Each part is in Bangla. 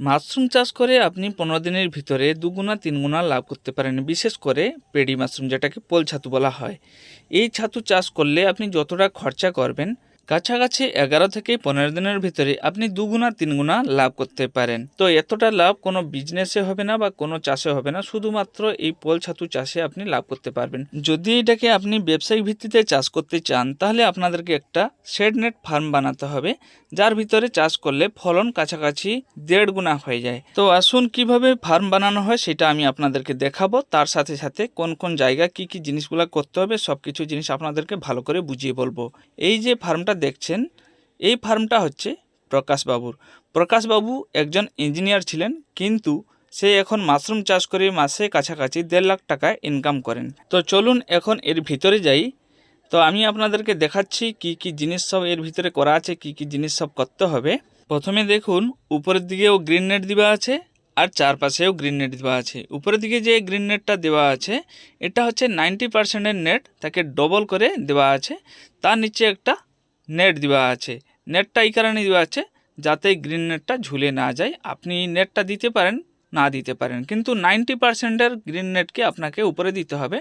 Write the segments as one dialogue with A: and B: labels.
A: মাশরুম চাষ করে আপনি পনেরো দিনের ভিতরে দুগুণা, তিনগুণা লাভ করতে পারেন। বিশেষ করে পেডি মাশরুম, যেটাকে পোল ছাতু বলা হয়। এই ছাতু চাষ করলে আপনি যতটা খরচা করবেন কাছাকাছি এগারো থেকে পনেরো দিনের ভিতরে আপনি দুগুণা, তিনগুণা লাভ করতে পারেন। তো এতটা লাভ কোনো বিজনেসে হবে না বা কোনো চাষে হবে না, শুধুমাত্র এই পোল ছাতু চাষে আপনি লাভ করতে পারবেন। যদি এটাকে আপনি ব্যবসায়িক ভিত্তিতে চাষ করতে চান, তাহলে আপনাদেরকে একটা শেড নেট ফার্ম বানাতে হবে, যার ভিতরে চাষ করলে ফলন কাছাকাছি দেড় গুণা হয়ে যায়। তো আসুন কীভাবে ফার্ম বানানো হয় সেটা আমি আপনাদেরকে দেখাবো, তার সাথে সাথে কোন কোন জায়গা কি কি জিনিসগুলো করতে হবে সব কিছু জিনিস আপনাদেরকে ভালো করে বুঝিয়ে বলব। এই যে ফার্মটা দেখছেন, এই ফার্মটা হচ্ছে প্রকাশবাবুর। প্রকাশবাবু একজন ইঞ্জিনিয়ার ছিলেন, কিন্তু সে এখন মাশরুম চাষ করে মাসে কাছাকাছি দেড় লাখ টাকা ইনকাম করেন। তো চলুন এখন এর ভিতরে যাই। তো আমি আপনাদেরকে দেখাচ্ছি কি কি জিনিস সব এর ভিতরে করা আছে, কি কি জিনিস সব করতে হবে। প্রথমে দেখুন, উপরের দিকেও গ্রিন নেট দেওয়া আছে আর চারপাশেও গ্রিন নেট দেওয়া আছে। উপরের দিকে যে গ্রিন নেটটা দেওয়া আছে, এটা হচ্ছে নাইনটি পার্সেন্টের নেট তাকে ডবল করে দেওয়া আছে। তার নিচে একটা নেট দেওয়া আছে। নেটটা এই কারণে দেওয়া আছে যাতে গ্রিন নেটটা ঝুলে না যায়। আপনি নেটটা দিতে পারেন, না দিতে পারেন। কিন্তু নাইনটি পার্সেন্টের গ্রিন নেটকে আপনাকে উপরে দিতে হবে।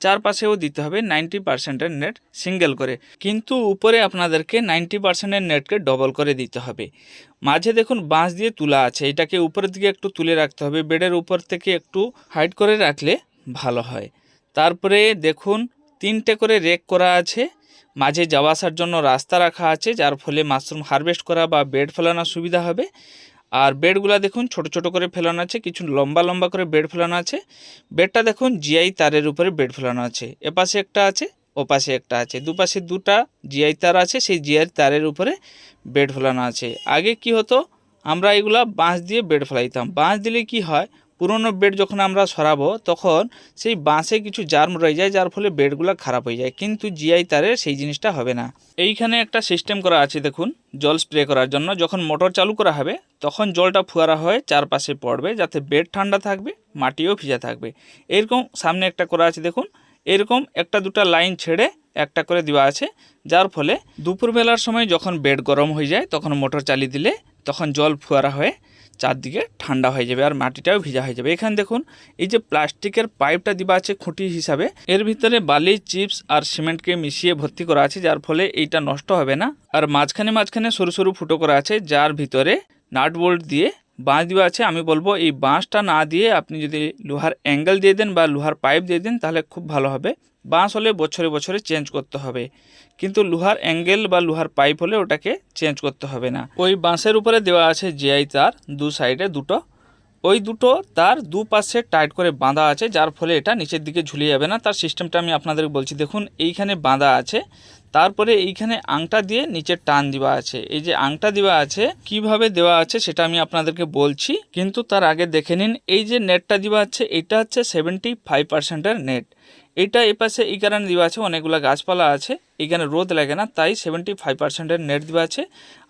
A: চারপাশেও দিতে হবে নাইনটি পার্সেন্টের নেট সিঙ্গেল করে। কিন্তু উপরে আপনাদেরকে নাইনটি পার্সেন্টের নেটকে ডবল করে দিতে হবে। মাঝে দেখুন বাঁশ দিয়ে তুলা আছে। এটাকে উপরের দিকে একটু তুলে রাখতে হবে। বেডের উপর থেকে একটু হাইট করে রাখলে ভালো হয়। তারপরে দেখুন তিনটে করে রেক করা আছে। মাঝে যাওয়া আসার জন্য রাস্তা রাখা আছে, যার ফলে মাশরুম হারভেস্ট করা বা বেড ফেলানোর সুবিধা হবে। আর বেডগুলো দেখুন, ছোট ছোট করে ফেলানো আছে, কিছু লম্বা লম্বা করে বেড ফেলানো আছে। বেডটা দেখুন, জিআই তারের উপরে বেড ফেলানো আছে। এপাশে একটা আছে, ওপাশে একটা আছে। দুপাশে দুটা জিআই তার আছে, সেই জিআই তারের উপরে বেড ফেলানো আছে। আগে কি হতো, আমরা এগুলা বাঁশ দিয়ে বেড ফেলাইতাম। বাঁশ দিলে কি হয় পুরনো বেড যখন আমরা সরাবো, তখন সেই বাঁশে কিছু জার্ম রয়ে যায়, যার ফলে বেডগুলো খারাপ হয়ে যায়। কিন্তু জিআই তারে সেই জিনিসটা হবে না। এইখানে একটা সিস্টেম করা আছে, দেখুন। জল স্প্রে করার জন্য। যখন মোটর চালু করা হবে, তখন জলটা ফুয়ারা হয়ে চারপাশে পড়বে, যাতে বেড ঠান্ডা থাকবে, মাটিও ভিজা থাকবে। এরকম সামনে একটা করা আছে, দেখুন। এরকম একটা দুটা লাইন ছেড়ে একটা করে দেওয়া আছে, যার ফলে দুপুরবেলার সময় যখন বেড গরম হয়ে যায়, তখন মোটর চালিয়ে দিলে তখন জল ফুয়ারা হয়ে চারদিকে ঠান্ডা হয়ে যাবে আর মাটিটাও ভিজা হয়ে যাবে। এখানে দেখুন, এই যে প্লাস্টিকের পাইপটা দিবা আছে খুঁটি হিসাবে, এর ভিতরে বালি, চিপস আর সিমেন্টকে মিশিয়ে ভর্তি করা আছে, যার ফলে এইটা নষ্ট হবে না। আর মাঝখানে মাঝখানে সরু সরু ফুটো করা আছে, যার ভিতরে নাট বোল্ট দিয়ে বাঁশ দেওয়া আছে, আমি বলব এই বাঁশটা না দিয়ে আপনি যদি লোহার অ্যাঙ্গেল দিয়ে দেন বা লোহার পাইপ দিয়ে দেন, তাহলে খুব ভালো হবে। বাঁশ হলে বছরে বছরে চেঞ্জ করতে হবে। কিন্তু লোহার অ্যাঙ্গেল বা লোহার পাইপ হলে ওটাকে চেঞ্জ করতে হবে না। ওই বাঁশের উপরে দেওয়া আছে জিআই তার, দু সাইডে দুটো ওই দুটো তার দুপাশে টাইট করে বাঁধা আছে, যার ফলে এটা নিচের দিকে ঝুলে যাবে না। তার সিস্টেমটা আমি আপনাদের বলছি, দেখুন, এইখানে বাঁধা আছে, তারপরে এইখানে আংটা দিয়ে নিচে টান দেওয়া আছে। এই যে আংটা দেওয়া আছে, কীভাবে দেওয়া আছে সেটা আমি আপনাদেরকে বলছি, কিন্তু তার আগে দেখে নিন, এই যে নেটটা দেওয়া আছে, এটা হচ্ছে সেভেন্টি ফাইভ পার্সেন্টের নেট এটা এপাশে এই কারণে দেওয়া আছে, অনেকগুলো গাছপালা আছে এখানে রোদ লাগে না, তাই সেভেন্টি ফাইভ পার্সেন্টের নেট দেওয়া আছে।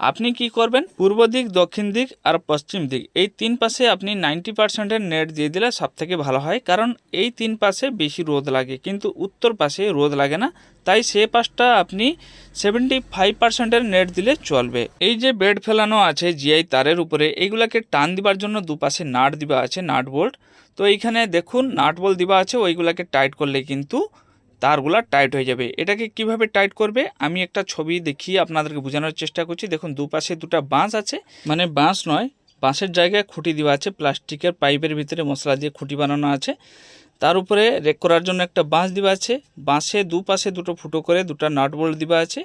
A: আপনি কি করবেন? পূর্ব দিক, দক্ষিণ দিক আর পশ্চিম দিক। এই তিন পাশে আপনি নাইনটি পার্সেন্টের নেট দিয়ে দিলে সব থেকে ভালো হয়, কারণ এই তিন পাশে বেশি রোদ লাগে, কিন্তু উত্তর পাশে রোদ লাগে না, তাই সে পাশটা আপনি সেভেন্টি ফাইভ পার্সেন্টের নেট দিলে চলবে। এই যে বেড ফেলানো আছে জিআই তারের উপরে এইগুলাকে টান দিবার জন্য দুপাশে নাট দিবা আছে, নাট বোল্ট। তো এইখানে দেখুন, নাট বল দিবা আছে, ওইগুলাকে টাইট করলে কিন্তু তারগুলা টাইট হয়ে যাবে। এটাকে কীভাবে টাইট করবে? আমি একটা ছবি দেখিয়ে আপনাদেরকে বোঝানোর চেষ্টা করছি। দেখুন, দুপাশে দুটো বাঁশ আছে। মানে বাঁশ নয়, বাঁশের জায়গায় খুঁটি দেওয়া আছে। প্লাস্টিকের পাইপের ভিতরে মশলা দিয়ে খুঁটি বানানো আছে। তার উপরে রেক করার জন্য একটা বাঁশ দেওয়া আছে। বাঁশে দুপাশে দুটো ফুটো করে দুটো নাট বোল্ট দেওয়া আছে।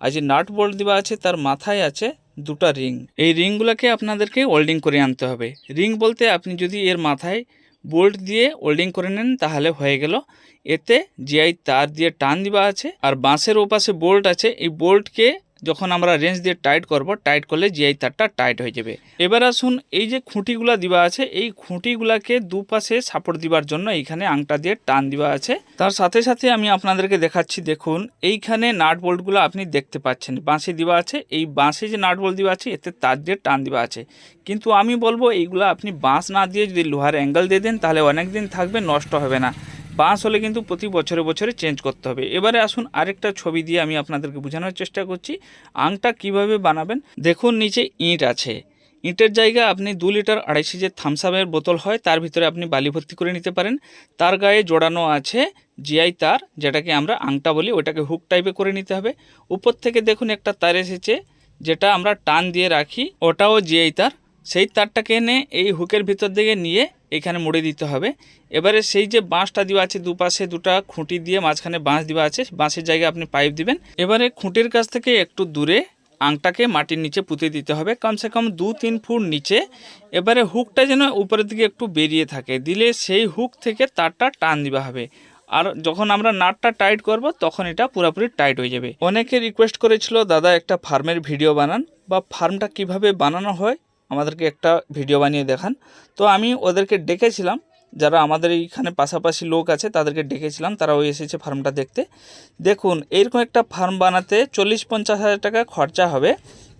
A: আর যে নাট বোল্ট দেওয়া আছে, তার মাথায় আছে দুটো রিং এই রিংগুলোকে আপনাদেরকে ওল্ডিং করে আনতে হবে। রিং বলতে আপনি যদি এর মাথায় বোল্ট দিয়ে ওল্ডিং করে নেন, তাহলে হয়ে গেল। এতে জিআই তার দিয়ে টান দিবা আছে, আর বাঁশের ওপাশে বোল্ট আছে। এই বোল্টকে যখন আমরা রেঞ্জ দিয়ে টাইট করব টাইট করলে জিআই তারটা টাইট হয়ে যাবে। এবার আসুন এই যে খুঁটিগুলা দিবা আছে, এই খুঁটিগুলাকে দুপাশে সাপোর্ট দিবার জন্য এইখানে আংটা দিয়ে টান দিবা আছে। তার সাথে সাথে আমি আপনাদেরকে দেখাচ্ছি, দেখুন, এইখানে নাট বোল্টগুলো আপনি দেখতে পাচ্ছেন। বাঁশে দিবা আছে, এই বাঁশে যে নাট বোল্ট দিবা আছে, এতে তার দিয়ে টান দিবা আছে। কিন্তু আমি বলব, এইগুলো আপনি বাঁশ না দিয়ে যদি লোহার অ্যাঙ্গেল দিয়ে দেন, তাহলে অনেক দিন থাকবে, নষ্ট হবে না। বাঁশ হলে কিন্তু প্রতি বছরে বছরে চেঞ্জ করতে হবে। এবারে আসুন আরেকটা ছবি দিয়ে আমি আপনাদেরকে বোঝানোর চেষ্টা করছি। আংটা কীভাবে বানাবেন? দেখুন, নিচে ইঁট আছে। ইটের জায়গায় আপনি দু লিটার আড়াইশি যে থামসামের বোতল হয়, তার ভিতরে আপনি বালি ভর্তি করে নিতে পারেন। তার গায়ে জোড়ানো আছে জিআই তার, যেটাকে আমরা আংটা বলি ওটাকে হুক টাইপে করে নিতে হবে। উপর থেকে দেখুন একটা তার এসেছে, যেটা আমরা টান দিয়ে রাখি, ওটাও জিআই তার। সেই তারটাকে এনে এই হুকের ভিতর দিকে নিয়ে এখানে মুড়ে দিতে হবে। এবারে সেই যে বাঁশটা দেওয়া আছে দুপাশে দুটা খুঁটি দিয়ে মাঝখানে বাঁশ দেওয়া আছে, বাঁশের জায়গায় আপনি পাইপ দিবেন। এবারে খুঁটির কাছ থেকে একটু দূরে আংটাকে মাটির নিচে পুঁতে দিতে হবে, কমসে কম দু তিন ফুট নিচে। এবারে হুকটা যেন উপরের দিকে একটু বেরিয়ে থাকে, দিলে সেই হুক থেকে তারটা টান দেওয়া হবে। আর যখন আমরা নাটটা টাইট করব, তখন এটা পুরোপুরি টাইট হয়ে যাবে। অনেকে রিকোয়েস্ট করেছিল, দাদা, একটা ফার্মের ভিডিও বানান, বা ফার্মটা কীভাবে বানানো হয়? আমাদেরকে একটা ভিডিও বানিয়ে দেখান। তো আমি ওদেরকে ডেকেছিলাম, যারা আমাদের এইখানে পাশাপাশি লোক আছে তাদেরকে ডেকেছিলাম, তারাও এসেছে ফার্মটা দেখতে। দেখুন এইরকম একটা ফার্ম বানাতে চল্লিশ পঞ্চাশ হাজার টাকা খরচা হবে।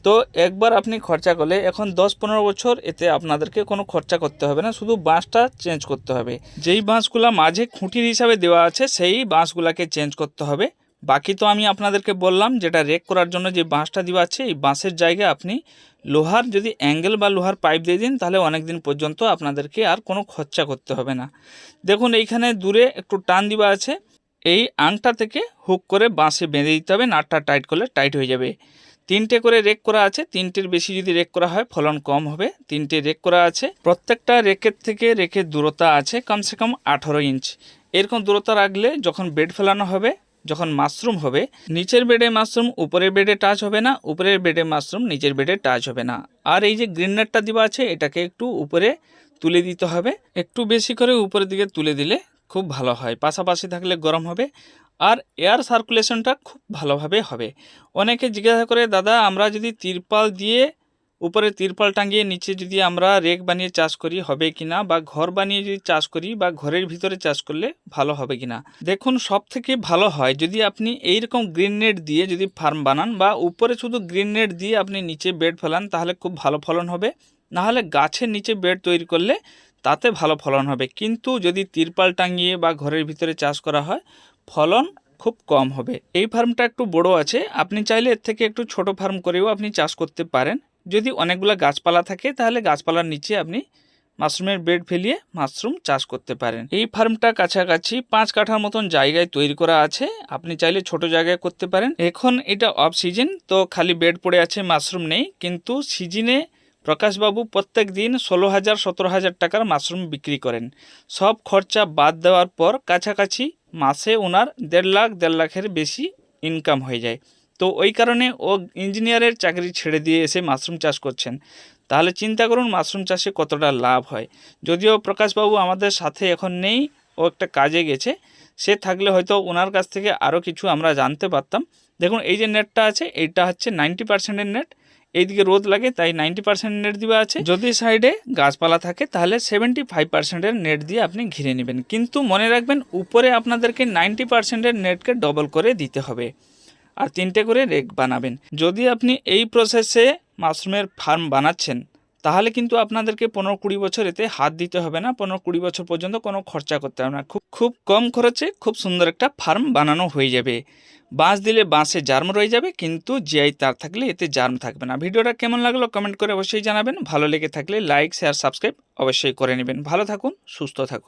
A: তো একবার আপনি খরচা করলে এখন দশ পনেরো বছর এতে আপনাদেরকে কোনো খরচা করতে হবে না, শুধু বাঁশটা চেঞ্জ করতে হবে। যেই বাঁশগুলা মাঝে খুঁটির হিসাবে দেওয়া আছে, সেই বাঁশগুলাকে চেঞ্জ করতে হবে। বাকি তো আমি আপনাদেরকে বললাম যেটা রেক করার জন্য যে বাঁশটা দেওয়া আছে, এই বাঁশের জায়গায় আপনি লোহার যদি অ্যাঙ্গেল বা লোহার পাইপ দিয়ে দিন, তাহলে অনেক দিন পর্যন্ত আপনাদেরকে আর কোনো খরচা করতে হবে না। দেখুন, এইখানে দূরে একটু টান দেওয়া আছে, এই আংটা থেকে হুক করে বাঁশে বেঁধে দিতে হবে, নাটটা টাইট করলে টাইট হয়ে যাবে। তিনটে করে রেক করা আছে, তিনটের বেশি যদি রেক করা হয়, ফলন কম হবে। তিনটে রেক করা আছে, প্রত্যেকটা রেকের থেকে রেকের দূরতা আছে, কমসে কম আঠারো ইঞ্চ এরকম দূরতা রাখলে যখন বেড ফেলানো হবে যখন মাশরুম হবে, নিচের বেডে মাশরুম উপরের বেডে টাচ হবে না, উপরের বেডে মাশরুম নিচের বেডে টাচ হবে না। আর এই যে গ্রিন নেটটা দেওয়া আছে, এটাকে একটু উপরে তুলে দিতে হবে। একটু বেশি করে উপরের দিকে তুলে দিলে খুব ভালো হয়, পাশাপাশি থাকলে গরম হবে। আর এয়ার সার্কুলেশনটা খুব ভালোভাবে হবে। অনেকে জিজ্ঞাসা করে, দাদা, আমরা যদি তিরপাল দিয়ে উপরে তিরপাল টাঙিয়ে নিচে যদি আমরা রেক বানিয়ে চাষ করি, হবে কিনা বা ঘর বানিয়ে যদি চাষ করি বা ঘরের ভিতরে চাষ করলে ভালো হবে কিনা দেখুন সব থেকে ভালো হয় যদি আপনি এইরকম গ্রিন নেট দিয়ে যদি ফার্ম বানান বা উপরে শুধু গ্রিন নেট দিয়ে আপনি নিচে বেড ফেলান, তাহলে খুব ভালো ফলন হবে। নাহলে গাছের নিচে বেড তৈরি করলে তাতে ভালো ফলন হবে। কিন্তু যদি তিরপাল টাঙিয়ে বা ঘরের ভিতরে চাষ করা হয়, ফলন খুব কম হবে। এই ফার্মটা একটু বড় আছে, আপনি চাইলে এর থেকে একটু ছোট ফার্ম করেও আপনি চাষ করতে পারেন। যদি অনেকগুলো গাছপালা থাকে, তাহলে গাছপালার নিচে আপনি মাশরুমের বেড ফেলিয়ে মাশরুম চাষ করতে পারেন। এই ফার্মটা কাছাকাছি পাঁচ কাঠার মতন জায়গায় তৈরি করা আছে। আপনি চাইলে ছোট জায়গায় করতে পারেন। এখন এটা অফ সিজন তো খালি বেড পড়ে আছে, মাশরুম নেই। কিন্তু সিজনে প্রকাশবাবু প্রত্যেক দিন ষোলো হাজার, সতেরো হাজার টাকার মাশরুম বিক্রি করেন। সব খরচা বাদ দেওয়ার পর কাছাকাছি মাসে ওনার দেড় লাখ, দেড় লাখের বেশি ইনকাম হয়ে যায়। তো ওই কারণে ও ইঞ্জিনিয়ারের চাকরি ছেড়ে দিয়ে এসে মাশরুম চাষ করছেন। তাহলে চিন্তা করুন মাশরুম চাষে কতটা লাভ হয়। যদিও প্রকাশবাবু আমাদের সাথে এখন নেই, ও একটা কাজে গেছে। সে থাকলে হয়তো ওনার কাছ থেকে আরও কিছু আমরা জানতে পারতাম। দেখুন, এই যে নেটটা আছে, এইটা হচ্ছে নাইনটি পার্সেন্টের নেট। এইদিকে রোদ লাগে, তাই নাইনটি পার্সেন্ট নেট দেওয়া আছে। যদি সাইডে গাছপালা থাকে, তাহলে সেভেন্টি ফাইভ পার্সেন্টের নেট দিয়ে আপনি ঘিরে নেবেন। কিন্তু মনে রাখবেন, উপরে আপনাদেরকে নাইনটি পার্সেন্টের নেটকে ডবল করে দিতে হবে। আর তিনটে করে রেক বানাবেন। যদি আপনি এই প্রসেসে মাশরুমের ফার্ম বানাচ্ছেন, তাহলে কিন্তু আপনাদেরকে পনেরো কুড়ি বছর এতে হাত দিতে হবে না। পনেরো কুড়ি বছর পর্যন্ত কোনো খরচা করতে হবে না। খুব খুব কম খরচে খুব সুন্দর একটা ফার্ম বানানো হয়ে যাবে। বাঁশ দিলে বাঁশে জার্ম রয়ে যাবে, কিন্তু জিআই তার থাকলে এতে জার্ম থাকবে না। ভিডিওটা কেমন লাগল কমেন্ট করে অবশ্যই জানাবেন। ভালো লেগে থাকলে লাইক, শেয়ার, সাবস্ক্রাইব অবশ্যই করে নেবেন। ভালো থাকুন, সুস্থ থাকুন।